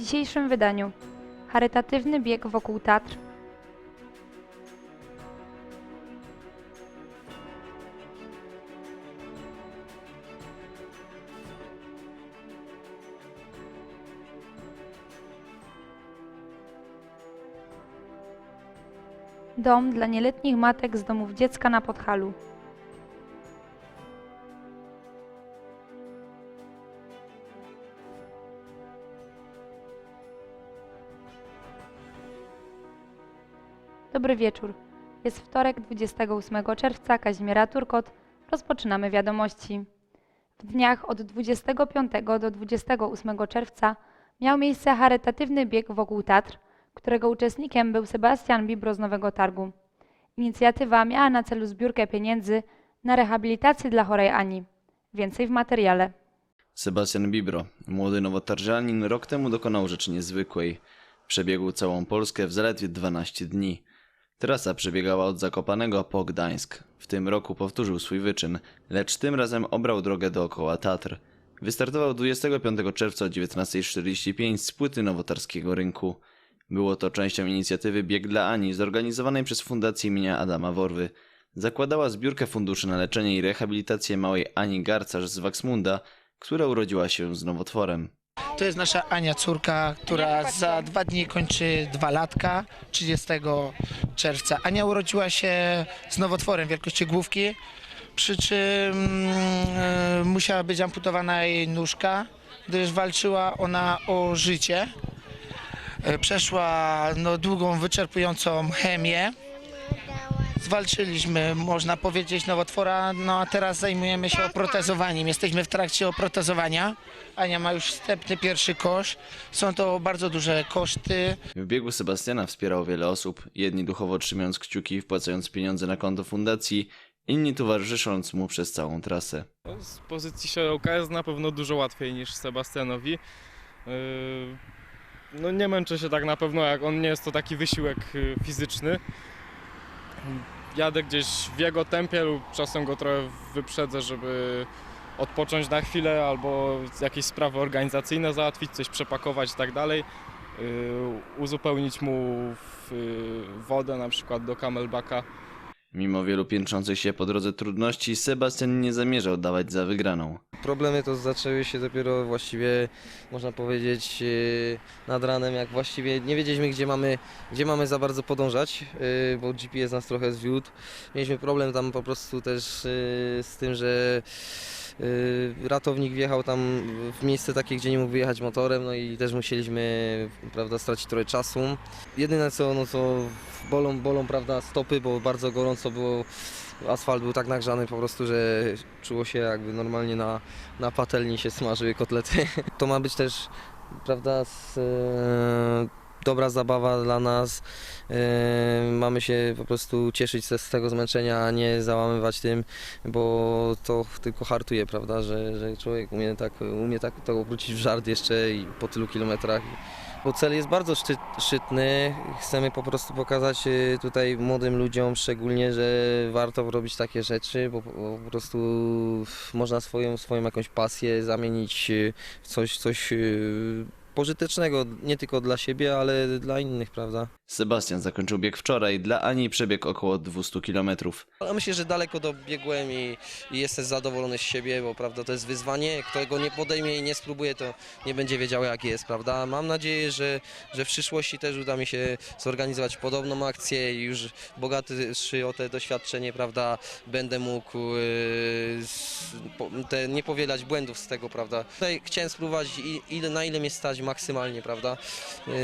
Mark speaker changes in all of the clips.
Speaker 1: dzisiejszym wydaniu charytatywny bieg wokół Tatr, dom dla nieletnich matek z domów dziecka na Podhalu. Dobry wieczór. Jest wtorek 28 czerwca, Kazimiera Turkot. Rozpoczynamy wiadomości. W dniach od 25 do 28 czerwca miał miejsce charytatywny bieg wokół Tatr, którego uczestnikiem był Sebastian Bibro z Nowego Targu. Inicjatywa miała na celu zbiórkę pieniędzy na rehabilitację dla chorej Ani. Więcej w materiale.
Speaker 2: Sebastian Bibro, młody nowotarżanin, rok temu dokonał rzeczy niezwykłej. Przebiegł całą Polskę w zaledwie 12 dni. Trasa przebiegała od Zakopanego po Gdańsk. W tym roku powtórzył swój wyczyn, lecz tym razem obrał drogę dookoła Tatr. Wystartował 25 czerwca o 19.45 z płyty nowotarskiego rynku. Było to częścią inicjatywy Bieg dla Ani, zorganizowanej przez Fundację imienia Adama Worwy. Zakładała zbiórkę funduszy na leczenie i rehabilitację małej Ani Garcarz z Waksmunda, która urodziła się z nowotworem.
Speaker 3: To jest nasza Ania córka, która za dwa dni kończy dwa latka, 30 czerwca. Ania urodziła się z nowotworem wielkości główki, przy czym e, musiała być amputowana jej nóżka, gdyż walczyła ona o życie. E, Przeszła no, długą, wyczerpującą chemię. Zwalczyliśmy, można powiedzieć, nowotwora, no a teraz zajmujemy się oprotezowaniem. Jesteśmy w trakcie oprotezowania. Ania ma już wstępny pierwszy kosz. Są to bardzo duże koszty.
Speaker 2: W biegu Sebastiana wspierało wiele osób, jedni duchowo trzymając kciuki i wpłacając pieniądze na konto fundacji, inni towarzysząc mu przez całą trasę.
Speaker 4: Z pozycji siodełka jest na pewno dużo łatwiej niż Sebastianowi. Yy, No nie męczę się tak na pewno, jak on nie jest to taki wysiłek yy, fizyczny. Jadę gdzieś w jego tempie lub czasem go trochę wyprzedzę, żeby odpocząć na chwilę albo jakieś sprawy organizacyjne załatwić, coś przepakować i tak dalej. Yy, Uzupełnić mu yy, wodę na przykład do camelbacka.
Speaker 2: Mimo wielu piętrzących się po drodze trudności, Sebastian nie zamierzał dawać za wygraną.
Speaker 5: Problemy to zaczęły się dopiero właściwie, można powiedzieć, yy, nad ranem, jak właściwie nie wiedzieliśmy, gdzie mamy, gdzie mamy za bardzo podążać, yy, bo GPS nas trochę zwiódł. Mieliśmy problem tam po prostu też yy, z tym, że ratownik wjechał tam w miejsce takie, gdzie nie mógł wyjechać motorem, no i też musieliśmy, prawda, stracić trochę czasu. Jedyne co, no to bolą, bolą, prawda, stopy, bo bardzo gorąco było, asfalt był tak nagrzany po prostu, że czuło się jakby normalnie na, na patelni się smażyły kotlety. To ma być też, prawda, z, e, dobra zabawa dla nas. E, mamy się po prostu cieszyć ze, z tego zmęczenia, a nie załamywać tym, bo to tylko hartuje, prawda, że, że człowiek umie tak, umie tak to obrócić w żart jeszcze i po tylu kilometrach. Bo cel jest bardzo szczyt, szczytny. Chcemy po prostu pokazać y, tutaj młodym ludziom szczególnie, że warto robić takie rzeczy, bo po, prostu można swoją, swoją jakąś pasję zamienić y, w coś, coś y, pożytecznego, nie tylko dla siebie, ale dla innych, prawda?
Speaker 2: Sebastian zakończył bieg wczoraj, dla Ani przebieg około 200 km.
Speaker 5: Ale myślę, że daleko dobiegłem i, i jestem zadowolony z siebie, bo prawda to jest wyzwanie. Kto go nie podejmie i nie spróbuje, to nie będzie wiedział jak jest, prawda? Mam nadzieję, że, że w przyszłości też uda mi się zorganizować podobną akcję i już bogaty o te doświadczenie, prawda, będę mógł yy, s- po- te, nie powielać błędów z tego, prawda? Tutaj chciałem spróbować i, ile, na ile mnie stać maksymalnie, prawda? Yy,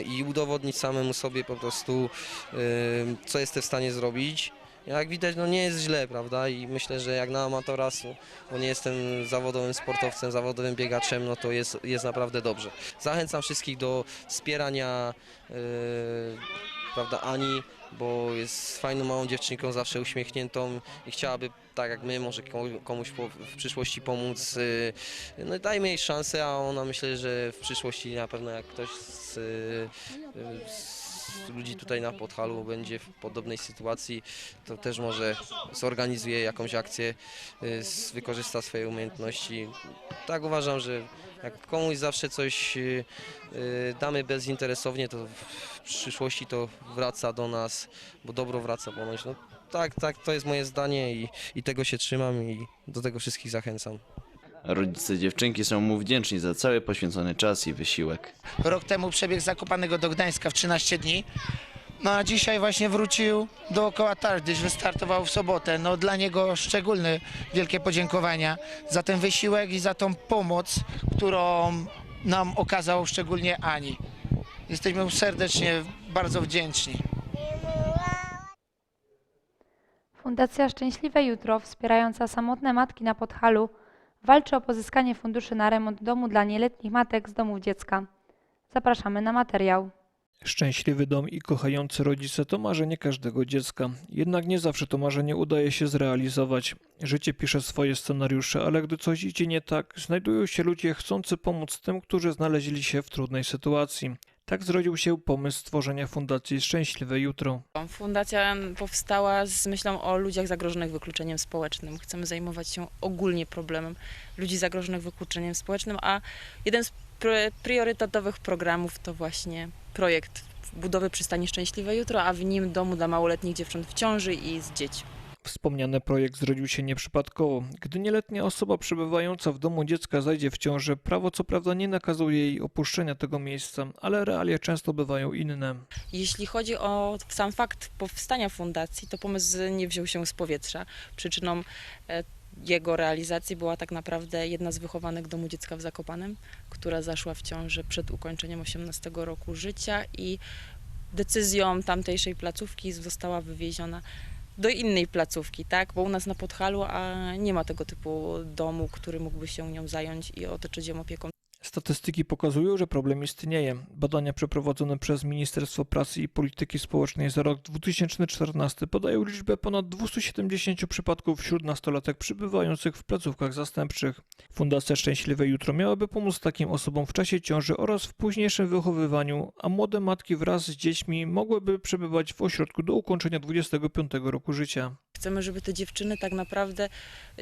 Speaker 5: I udowodnić samemu sobie po prostu, yy, co jestem w stanie zrobić. Jak widać, no nie jest źle, prawda? I myślę, że jak na amatora, bo nie jestem zawodowym sportowcem, zawodowym biegaczem, no to jest, jest naprawdę dobrze. Zachęcam wszystkich do wspierania yy, prawda, Ani, bo jest fajną małą dziewczynką, zawsze uśmiechniętą i chciałaby, tak jak my, może komu- komuś w przyszłości pomóc. yy, No dajmy jej szansę, a ona myślę, że w przyszłości na pewno jak ktoś z, yy, z ludzi tutaj na Podhalu będzie w podobnej sytuacji, to też może zorganizuje jakąś akcję, s- wykorzysta swoje umiejętności. Tak uważam, że jak komuś zawsze coś yy, yy, damy bezinteresownie, to w przyszłości to wraca do nas, bo dobro wraca ponoć. No, tak, tak, to jest moje zdanie i, i tego się trzymam i do tego wszystkich zachęcam.
Speaker 2: Rodzice dziewczynki są mu wdzięczni za cały poświęcony czas i wysiłek.
Speaker 3: Rok temu przebiegł z Zakopanego do Gdańska w 13 dni. No a dzisiaj właśnie wrócił dookoła Tardyż, wystartował w sobotę. No dla niego szczególne wielkie podziękowania za ten wysiłek i za tą pomoc, którą nam okazał szczególnie Ani. Jesteśmy mu serdecznie bardzo wdzięczni.
Speaker 1: Fundacja Szczęśliwe Jutro, wspierająca samotne matki na Podhalu, walczy o pozyskanie funduszy na remont domu dla nieletnich matek z domów dziecka. Zapraszamy na materiał.
Speaker 6: Szczęśliwy dom i kochający rodzice to marzenie każdego dziecka. Jednak nie zawsze to marzenie udaje się zrealizować. Życie pisze swoje scenariusze, ale gdy coś idzie nie tak, znajdują się ludzie chcący pomóc tym, którzy znaleźli się w trudnej sytuacji. Tak zrodził się pomysł stworzenia Fundacji Szczęśliwe Jutro.
Speaker 7: Fundacja powstała z myślą o ludziach zagrożonych wykluczeniem społecznym. Chcemy zajmować się ogólnie problemem ludzi zagrożonych wykluczeniem społecznym, a jeden z priorytetowych programów to właśnie projekt budowy przystani Szczęśliwe Jutro, a w nim domu dla małoletnich dziewcząt w ciąży i z dziećmi.
Speaker 6: Wspomniany projekt zrodził się nieprzypadkowo. Gdy nieletnia osoba przebywająca w domu dziecka zajdzie w ciążę, prawo co prawda nie nakazuje jej opuszczenia tego miejsca, ale realia często bywają inne.
Speaker 7: Jeśli chodzi o sam fakt powstania fundacji, to pomysł nie wziął się z powietrza. Przyczyną e, jego realizacji była tak naprawdę jedna z wychowanek domu dziecka w Zakopanem, która zaszła w ciąży przed ukończeniem 18 roku życia i decyzją tamtejszej placówki została wywieziona do innej placówki, tak? Bo u nas na Podhalu a nie ma tego typu domu, który mógłby się nią zająć i otoczyć ją opieką.
Speaker 6: Statystyki pokazują, że problem istnieje. Badania przeprowadzone przez Ministerstwo Pracy i Polityki Społecznej za rok 2014 podają liczbę ponad 270 przypadków wśród nastolatek przybywających w placówkach zastępczych. Fundacja Szczęśliwe Jutro miałaby pomóc takim osobom w czasie ciąży oraz w późniejszym wychowywaniu, a młode matki wraz z dziećmi mogłyby przebywać w ośrodku do ukończenia 25 roku życia.
Speaker 7: Chcemy, żeby te dziewczyny tak naprawdę,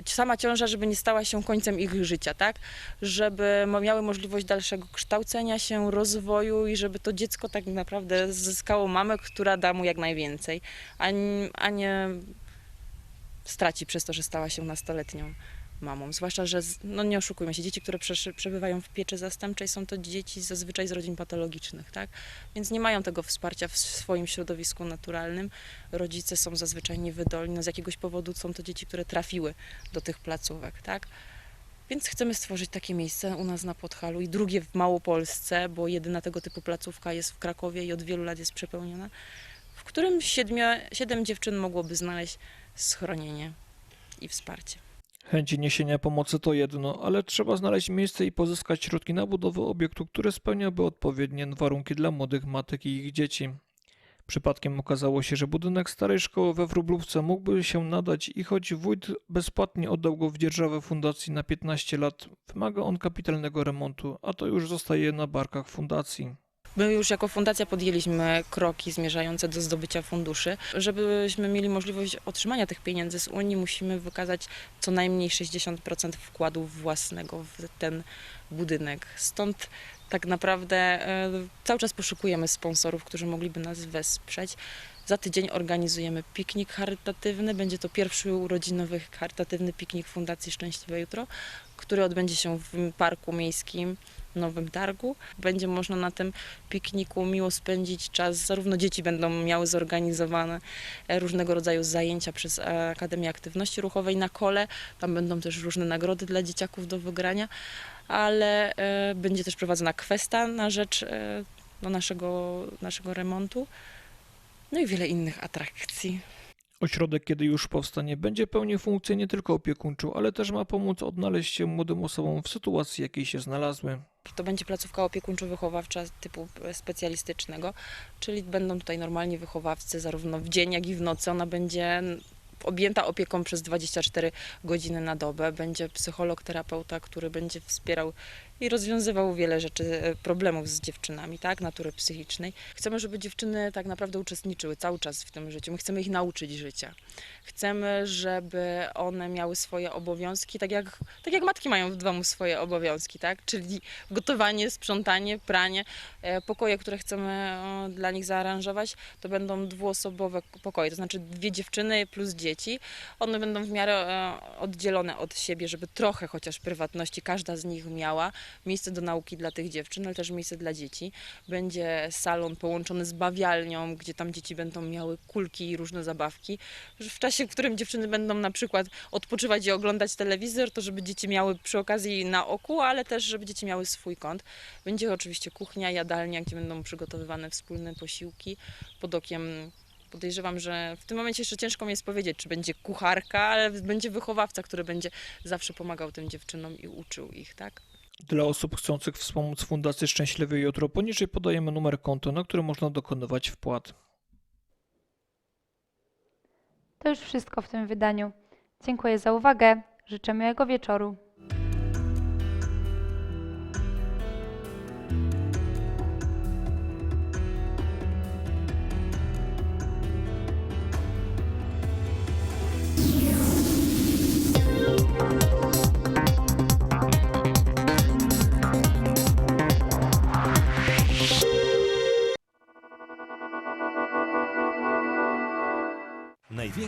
Speaker 7: sama ciąża, żeby nie stała się końcem ich życia, tak? Żeby miały możliwość dalszego kształcenia się, rozwoju i żeby to dziecko tak naprawdę zyskało mamę, która da mu jak najwięcej, a nie straci przez to, że stała się nastoletnią mamą. Zwłaszcza, że, no nie oszukujmy się, dzieci, które przebywają w pieczy zastępczej są to dzieci zazwyczaj z rodzin patologicznych, tak? Więc nie mają tego wsparcia w swoim środowisku naturalnym rodzice są zazwyczaj niewydolni, no z jakiegoś powodu są to dzieci, które trafiły do tych placówek, tak? Więc chcemy stworzyć takie miejsce u nas na Podhalu i drugie w Małopolsce, bo jedyna tego typu placówka jest w Krakowie i od wielu lat jest przepełniona, w którym siedmiu, siedem dziewczyn mogłoby znaleźć schronienie i wsparcie.
Speaker 6: Chęci niesienia pomocy to jedno, ale trzeba znaleźć miejsce i pozyskać środki na budowę obiektu, który spełniałby odpowiednie warunki dla młodych matek i ich dzieci. Przypadkiem okazało się, że budynek starej szkoły we Wróblówce mógłby się nadać i choć wójt bezpłatnie oddał go w dzierżawę fundacji na 15 lat, wymaga on kapitalnego remontu, a to już zostaje na barkach fundacji.
Speaker 7: My już jako fundacja podjęliśmy kroki zmierzające do zdobycia funduszy. Żebyśmy mieli możliwość otrzymania tych pieniędzy z Unii, musimy wykazać co najmniej 60% wkładu własnego w ten budynek. Stąd tak naprawdę e, cały czas poszukujemy sponsorów, którzy mogliby nas wesprzeć. Za tydzień organizujemy piknik charytatywny. Będzie to pierwszy urodzinowy charytatywny piknik Fundacji Szczęśliwe Jutro, który odbędzie się w parku miejskim Nowym Targu. Będzie można na tym pikniku miło spędzić czas. Zarówno dzieci będą miały zorganizowane e, różnego rodzaju zajęcia przez e, Akademię Aktywności Ruchowej na kole. Tam będą też różne nagrody dla dzieciaków do wygrania, ale e, będzie też prowadzona kwesta na rzecz no, naszego, naszego remontu. No i wiele innych atrakcji.
Speaker 6: Ośrodek, kiedy już powstanie, będzie pełnił funkcję nie tylko opiekuńczą, ale też ma pomóc odnaleźć się młodym osobom w sytuacji, jakiej się znalazły.
Speaker 7: To będzie placówka opiekuńczo-wychowawcza typu specjalistycznego, czyli będą tutaj normalni wychowawcy zarówno w dzień, jak i w nocy. Ona będzie objęta opieką przez 24 godziny na dobę. Będzie psycholog, terapeuta, który będzie wspierał i rozwiązywał wiele rzeczy, e, problemów z dziewczynami, tak, natury psychicznej. Chcemy, żeby dziewczyny tak naprawdę uczestniczyły cały czas w tym życiu. My chcemy ich nauczyć życia. Chcemy, żeby one miały swoje obowiązki, tak jak, tak jak matki mają w domu swoje obowiązki, tak, czyli gotowanie, sprzątanie, pranie. E, Pokoje, które chcemy dla nich zaaranżować, to będą dwuosobowe pokoje, to znaczy dwie dziewczyny plus dzieci. One będą w miarę e, oddzielone od siebie, żeby trochę chociaż prywatności każda z nich miała. Miejsce do nauki dla tych dziewczyn, ale też miejsce dla dzieci. Będzie salon połączony z bawialnią, gdzie tam dzieci będą miały kulki i różne zabawki. W czasie, w którym dziewczyny będą na przykład odpoczywać i oglądać telewizor, to żeby dzieci miały przy okazji na oku, ale też żeby dzieci miały swój kąt. Będzie oczywiście kuchnia, jadalnia, gdzie będą przygotowywane wspólne posiłki pod okiem. Podejrzewam, że w tym momencie jeszcze ciężko mi jest powiedzieć, czy będzie kucharka, ale będzie wychowawca, który będzie zawsze pomagał tym dziewczynom i uczył ich, tak?
Speaker 6: Dla osób chcących wspomóc Fundację Szczęśliwe Jutro poniżej podajemy numer konta, na który można dokonywać wpłat.
Speaker 1: To już wszystko w tym wydaniu. Dziękuję za uwagę. Życzę miłego wieczoru.